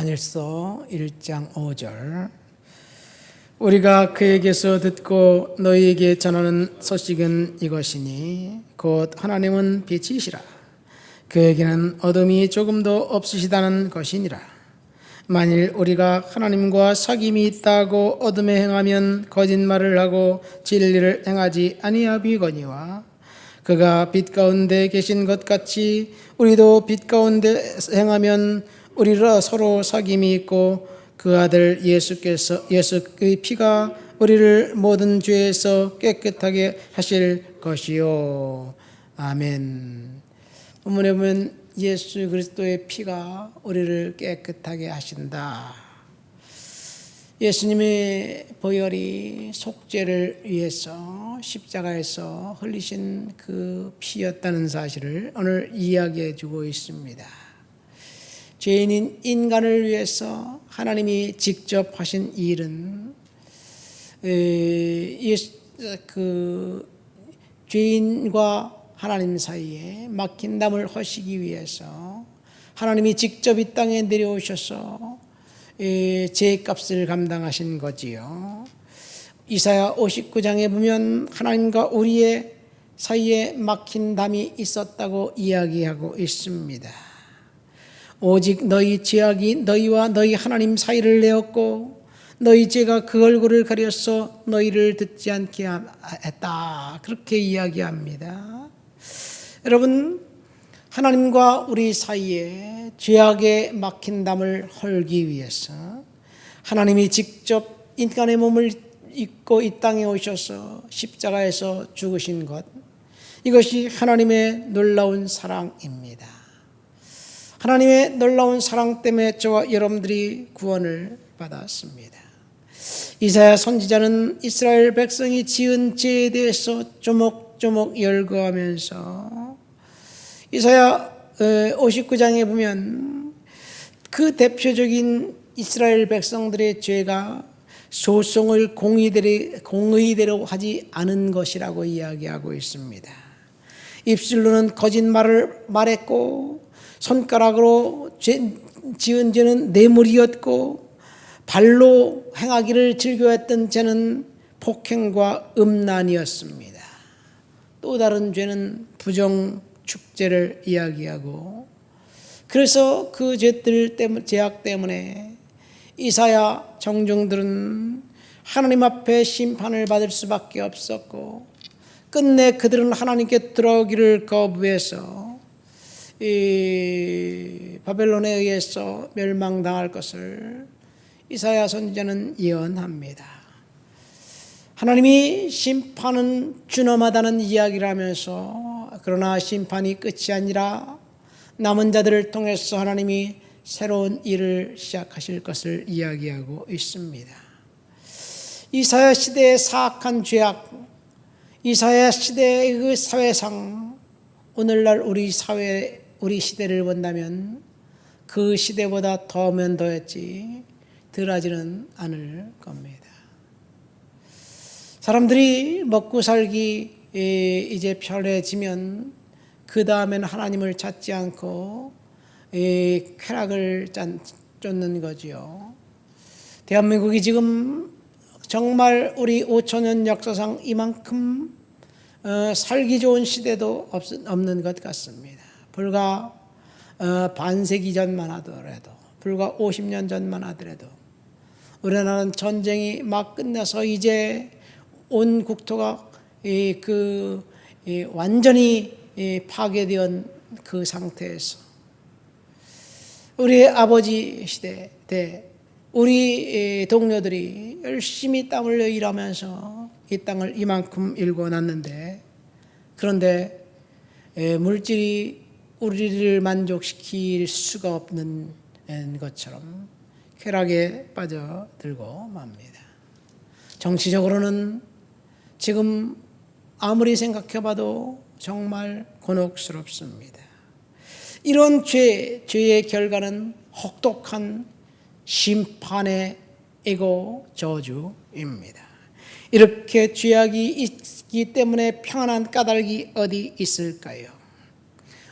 다니엘서 1장 5절. 우리가 그에게서 듣고 너희에게 전하는 소식은 이것이니 곧 하나님은 빛이시라. 그에게는 어둠이 조금도 없으시다는 것이니라. 만일 우리가 하나님과 사귐이 있다고 어둠에 행하면 거짓말을 하고 진리를 행하지 아니하비거니와 그가 빛 가운데 계신 것 같이 우리도 빛 가운데 행하면 우리로 서로 사귐이 있고 그 아들 예수께서 예수의 피가 우리를 모든 죄에서 깨끗하게 하실 것이요 아멘. 본문에 보면 예수 그리스도의 피가 우리를 깨끗하게 하신다. 예수님의 보혈이 속죄를 위해서 십자가에서 흘리신 그 피였다는 사실을 오늘 이야기해 주고 있습니다. 죄인인 인간을 위해서 하나님이 직접 하신 일은 그 죄인과 하나님 사이에 막힌 담을 허시기 위해서 하나님이 직접 이 땅에 내려오셔서 죄값을 감당하신 거지요. 이사야 59장에 보면 하나님과 우리의 사이에 막힌 담이 있었다고 이야기하고 있습니다. 오직 너희 죄악이 너희와 너희 하나님 사이를 내었고 너희 죄가 그 얼굴을 가려서 너희를 듣지 않게 했다. 그렇게 이야기합니다. 여러분 하나님과 우리 사이에 죄악에 막힌 담을 헐기 위해서 하나님이 직접 인간의 몸을 입고 이 땅에 오셔서 십자가에서 죽으신 것 이것이 하나님의 놀라운 사랑입니다. 하나님의 놀라운 사랑 때문에 저와 여러분들이 구원을 받았습니다. 이사야 선지자는 이스라엘 백성이 지은 죄에 대해서 조목조목 열거하면서 이사야 59장에 보면 그 대표적인 이스라엘 백성들의 죄가 소송을 공의대로, 공의대로 하지 않은 것이라고 이야기하고 있습니다. 입술로는 거짓말을 말했고 손가락으로 죄, 지은 죄는 뇌물이었고 발로 행하기를 즐겨했던 죄는 폭행과 음란이었습니다. 또 다른 죄는 부정 축제를 이야기하고 그래서 그 죄들 때문에 죄악 때문에 이사야 정중들은 하나님 앞에 심판을 받을 수밖에 없었고 끝내 그들은 하나님께 들어오기를 거부해서 이 바벨론에 의해서 멸망당할 것을 이사야 선지자는 예언합니다. 하나님이 심판은 준엄하다는 이야기를 하면서 그러나 심판이 끝이 아니라 남은 자들을 통해서 하나님이 새로운 일을 시작하실 것을 이야기하고 있습니다. 이사야 시대의 사악한 죄악, 이사야 시대의 그 사회상, 오늘날 우리 사회, 우리 시대를 본다면 그 시대보다 더면 더했지 덜하지는 않을 겁니다. 사람들이 먹고 살기 이제 편해지면 그 다음에는 하나님을 찾지 않고 쾌락을 쫓는 거지요. 대한민국이 지금 정말 우리 5천년 역사상 이만큼 어, 살기 좋은 시대도 없는 것 같습니다. 불과 어, 반세기 전만 하더라도, 불과 50년 전만 하더라도, 우리나라는 전쟁이 막 끝나서 이제 온 국토가 그 완전히 파괴된 그 상태에서 우리 아버지 시대 때 우리 동료들이 열심히 땀 흘려 일하면서 이 땅을 이만큼 일궈 놨는데 그런데 물질이 우리를 만족시킬 수가 없는 것처럼 쾌락에 빠져들고 맙니다. 정치적으로는 지금 아무리 생각해봐도 정말 곤혹스럽습니다. 이런 죄, 죄의 결과는 혹독한 심판의 에고 저주입니다. 이렇게 죄악이 있기 때문에 평안한 까닭이 어디 있을까요?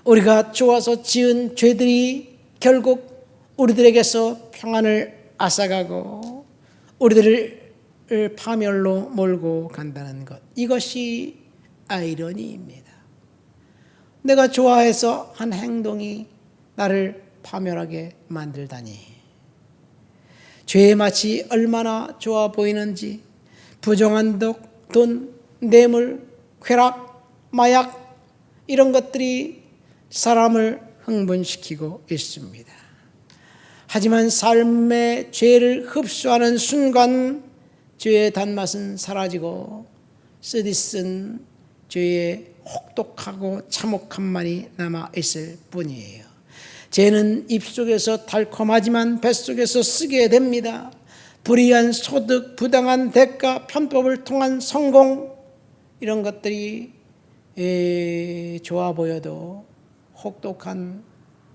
우리가 좋아서 지은 죄들이 결국 우리들에게서 평안을 앗아가고 우리들을 파멸로 몰고 간다는 것. 이것이 아이러니입니다. 내가 좋아해서 한 행동이 나를 파멸하게 만들다니. 죄의 맛이 얼마나 좋아 보이는지 부정한 덕, 돈, 뇌물, 쾌락, 마약 이런 것들이 사람을 흥분시키고 있습니다. 하지만 삶의 죄를 흡수하는 순간 죄의 단맛은 사라지고 쓰디쓴 죄의 혹독하고 참혹함만이 남아 있을 뿐이에요. 죄는 입속에서 달콤하지만 뱃속에서 쓰게 됩니다. 불이한 소득, 부당한 대가, 편법을 통한 성공 이런 것들이 에, 좋아 보여도 혹독한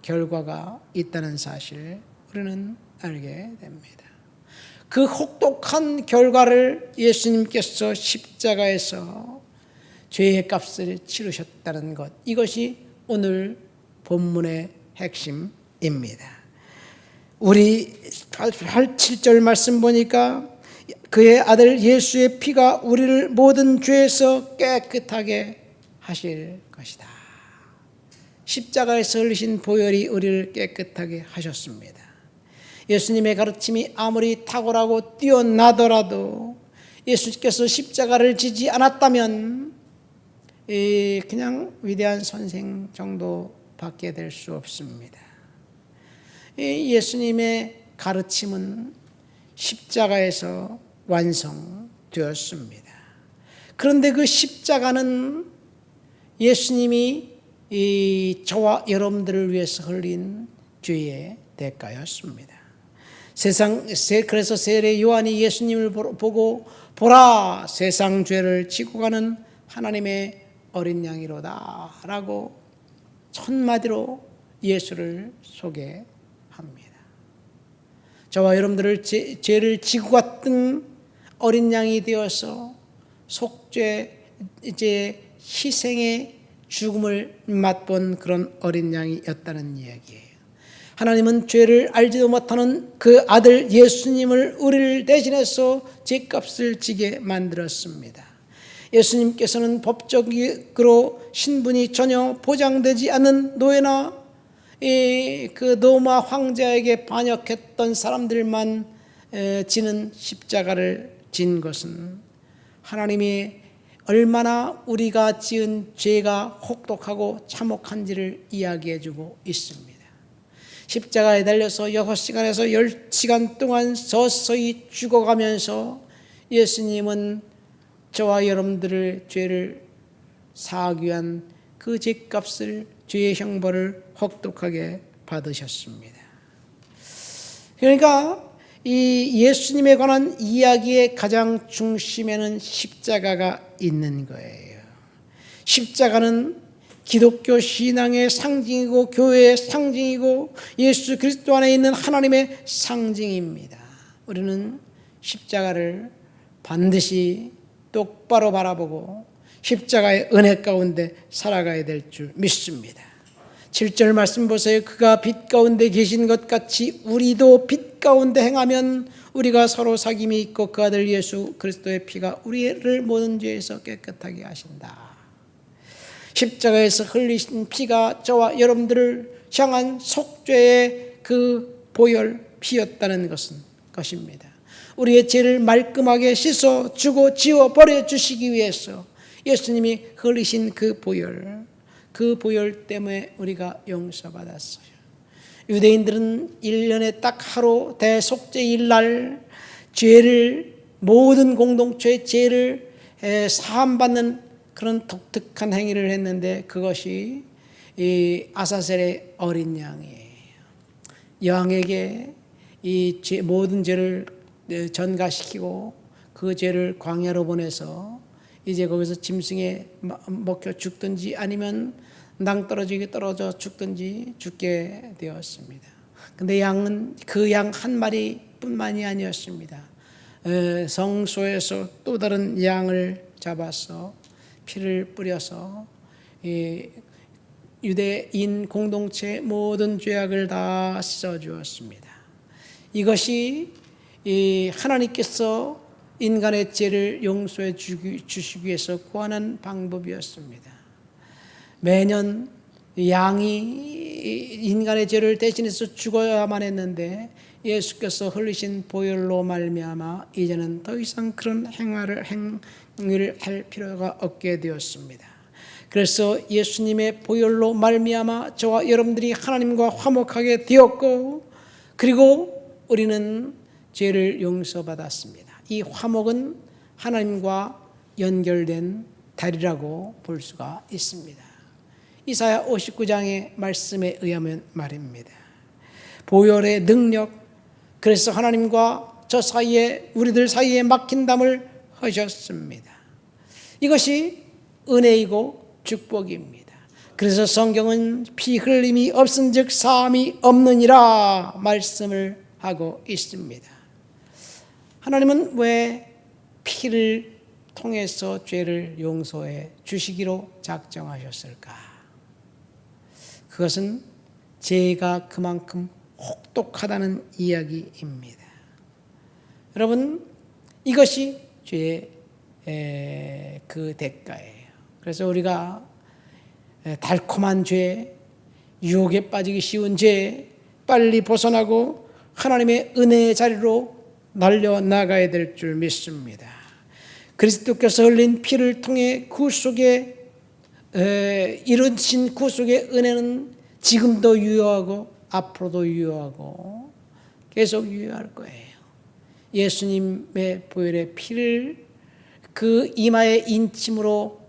결과가 있다는 사실 우리는 알게 됩니다. 그 혹독한 결과를 예수님께서 십자가에서 죄의 값을 치르셨다는 것 이것이 오늘 본문의 핵심입니다. 우리 8, 7절 말씀 보니까 그의 아들 예수의 피가 우리를 모든 죄에서 깨끗하게 하실 것이다. 십자가에서 흘리신 보혈이 우리를 깨끗하게 하셨습니다. 예수님의 가르침이 아무리 탁월하고 뛰어나더라도 예수께서 십자가를 지지 않았다면 그냥 위대한 선생 정도밖에 될수 없습니다. 예수님의 가르침은 십자가에서 완성되었습니다. 그런데 그 십자가는 예수님이 저와 여러분들을 위해서 흘린 죄의 대가였습니다. 세상 그래서 세례 요한이 예수님을 보고 보라 세상 죄를 지고 가는 하나님의 어린 양이로다라고 첫 마디로 예수를 소개합니다. 저와 여러분들을 죄, 죄를 지고 갔던 어린 양이 되어서 속죄 이제 희생의 죽음을 맛본 그런 어린 양이었다는 이야기예요. 하나님은 죄를 알지도 못하는 그 아들 예수님을 우리를 대신해서 죄값을 지게 만들었습니다. 예수님께서는 법적으로 신분이 전혀 보장되지 않은 노예나 그 노마 황제에게 반역했던 사람들만 지는 십자가를 진 것은 하나님이 얼마나 우리가 지은 죄가 혹독하고 참혹한지를 이야기해 주고 있습니다. 십자가에 달려서 6시간에서 10시간 동안 서서히 죽어가면서 예수님은 저와 여러분들의 죄를 사하기 위한 그 죄값을 죄의 형벌을 혹독하게 받으셨습니다. 그러니까 이 예수님에 관한 이야기의 가장 중심에는 십자가가 있는 거예요. 십자가는 기독교 신앙의 상징이고 교회의 상징이고 예수 그리스도 안에 있는 하나님의 상징입니다. 우리는 십자가를 반드시 똑바로 바라보고 십자가의 은혜 가운데 살아가야 될 줄 믿습니다. 7절 말씀 보세요. 그가 빛 가운데 계신 것 같이 우리도 빛 가운데 행하면 우리가 서로 사귐이 있고 그 아들 예수 그리스도의 피가 우리를 모든 죄에서 깨끗하게 하신다. 십자가에서 흘리신 피가 저와 여러분들을 향한 속죄의 그 보혈 피였다는 것은 것입니다. 우리의 죄를 말끔하게 씻어 주고 지워 버려 주시기 위해서 예수님이 흘리신 그 보혈, 그 보혈 때문에 우리가 용서받았어요. 유대인들은 1년에 딱 하루 대속죄일 날 죄를 모든 공동체의 죄를 사함받는 그런 독특한 행위를 했는데 그것이 이 아사셀의 어린 양이에요. 양에게 이 죄, 모든 죄를 전가시키고 그 죄를 광야로 보내서 이제 거기서 짐승에 먹혀 죽든지 아니면 낭떠러지게 떨어져 죽든지 죽게 되었습니다. 근데 양은 그 양 한 마리뿐만이 아니었습니다. 성소에서 또 다른 양을 잡아서 피를 뿌려서 유대인 공동체 모든 죄악을 다 씻어 주었습니다. 이것이 이 하나님께서 인간의 죄를 용서해 주시기 위해서 구하는 방법이었습니다. 매년 양이 인간의 죄를 대신해서 죽어야만 했는데 예수께서 흘리신 보혈로 말미암아 이제는 더 이상 그런 행화를 행위를 할 필요가 없게 되었습니다. 그래서 예수님의 보혈로 말미암아 저와 여러분들이 하나님과 화목하게 되었고 그리고 우리는 죄를 용서받았습니다. 이 화목은 하나님과 연결된 다리라고 볼 수가 있습니다. 이사야 59장의 말씀에 의하면 말입니다. 보혈의 능력, 그래서 하나님과 저 사이에 우리들 사이에 막힌 담을 하셨습니다. 이것이 은혜이고 축복입니다. 그래서 성경은 피 흘림이 없은즉 사함이 없느니라 말씀을 하고 있습니다. 하나님은 왜 피를 통해서 죄를 용서해 주시기로 작정하셨을까? 그것은 죄가 그만큼 혹독하다는 이야기입니다. 여러분, 이것이 죄의 그 대가예요. 그래서 우리가 달콤한 죄, 유혹에 빠지기 쉬운 죄, 빨리 벗어나고 하나님의 은혜의 자리로 날려 나가야 될 줄 믿습니다. 그리스도께서 흘린 피를 통해 구속에 이루신 구속의 은혜는 지금도 유효하고 앞으로도 유효하고 계속 유효할 거예요. 예수님의 보혈의 피를 그 이마의 인침으로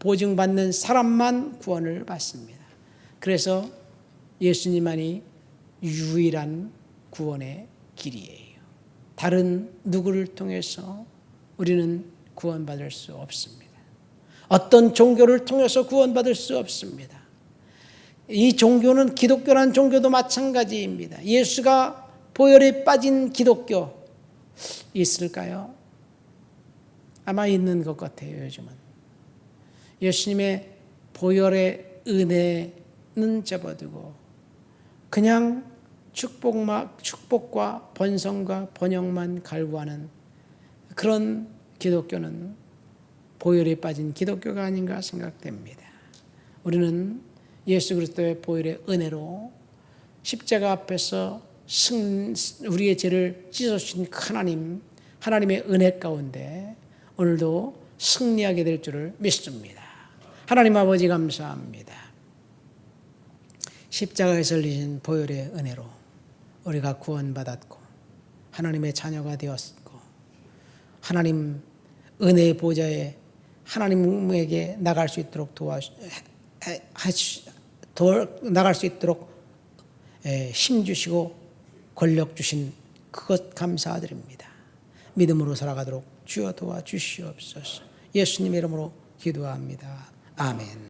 보증받는 사람만 구원을 받습니다. 그래서 예수님만이 유일한 구원의 길이에요. 다른 누구를 통해서 우리는 구원받을 수 없습니다. 어떤 종교를 통해서 구원받을 수 없습니다. 이 종교는 기독교란 종교도 마찬가지입니다. 예수가 보혈에 빠진 기독교 있을까요? 아마 있는 것 같아요, 요즘은. 예수님의 보혈의 은혜는 접어두고 그냥 축복막, 축복과 번성과 번영만 갈구하는 그런 기독교는 보혈에 빠진 기독교가 아닌가 생각됩니다. 우리는 예수 그리스도의 보혈의 은혜로 십자가 앞에서 승, 우리의 죄를 찢어주신 하나님, 하나님의 은혜 가운데 오늘도 승리하게 될 줄을 믿습니다. 하나님 아버지 감사합니다. 십자가에서 흘리신 보혈의 은혜로 우리가 구원받았고 하나님의 자녀가 되었고 하나님 은혜의 보좌에 하나님에게 나갈 수 있도록 도와 나갈 수 있도록 힘 주시고 권력 주신 그것 감사드립니다. 믿음으로 살아가도록 주여 도와 주시옵소서. 예수님의 이름으로 기도합니다. 아멘.